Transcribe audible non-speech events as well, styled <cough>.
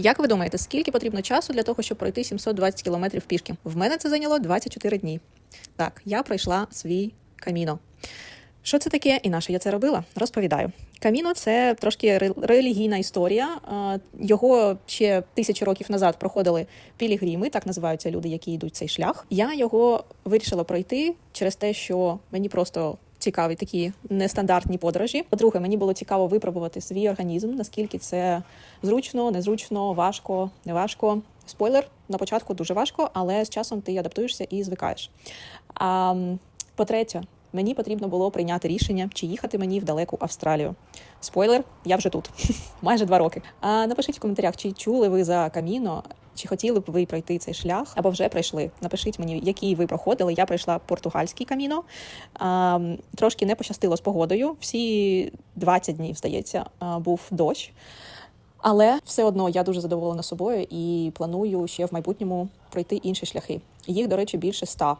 Як ви думаєте, скільки потрібно часу для того, щоб пройти 720 кілометрів пішки? В мене це зайняло 24 дні. Так, я пройшла свій каміно. Що це таке і на що я це робила? Розповідаю. Каміно це трошки ре- релігійна історія. Його ще тисячі років назад проходили пілігрими, так називаються люди, які йдуть цей шлях. Я його вирішила пройти через те, що мені просто цікаві такі нестандартні подорожі. По-друге, мені було цікаво випробувати свій організм, наскільки це зручно, незручно, важко, не важко. Спойлер на початку дуже важко, але з часом ти адаптуєшся і звикаєш. А, по-третє, мені потрібно було прийняти рішення, чи їхати мені в далеку Австралію. Спойлер, я вже тут <laughs> майже два роки. А напишіть в коментарях, чи чули ви за каміно, чи хотіли б ви пройти цей шлях, або вже пройшли. Напишіть мені, який ви проходили. Я пройшла португальський каміно. Трошки не пощастило з погодою. Всі 20 днів, здається, був дощ. Але все одно я дуже задоволена собою і планую ще в майбутньому пройти інші шляхи. Їх, до речі, більше ста.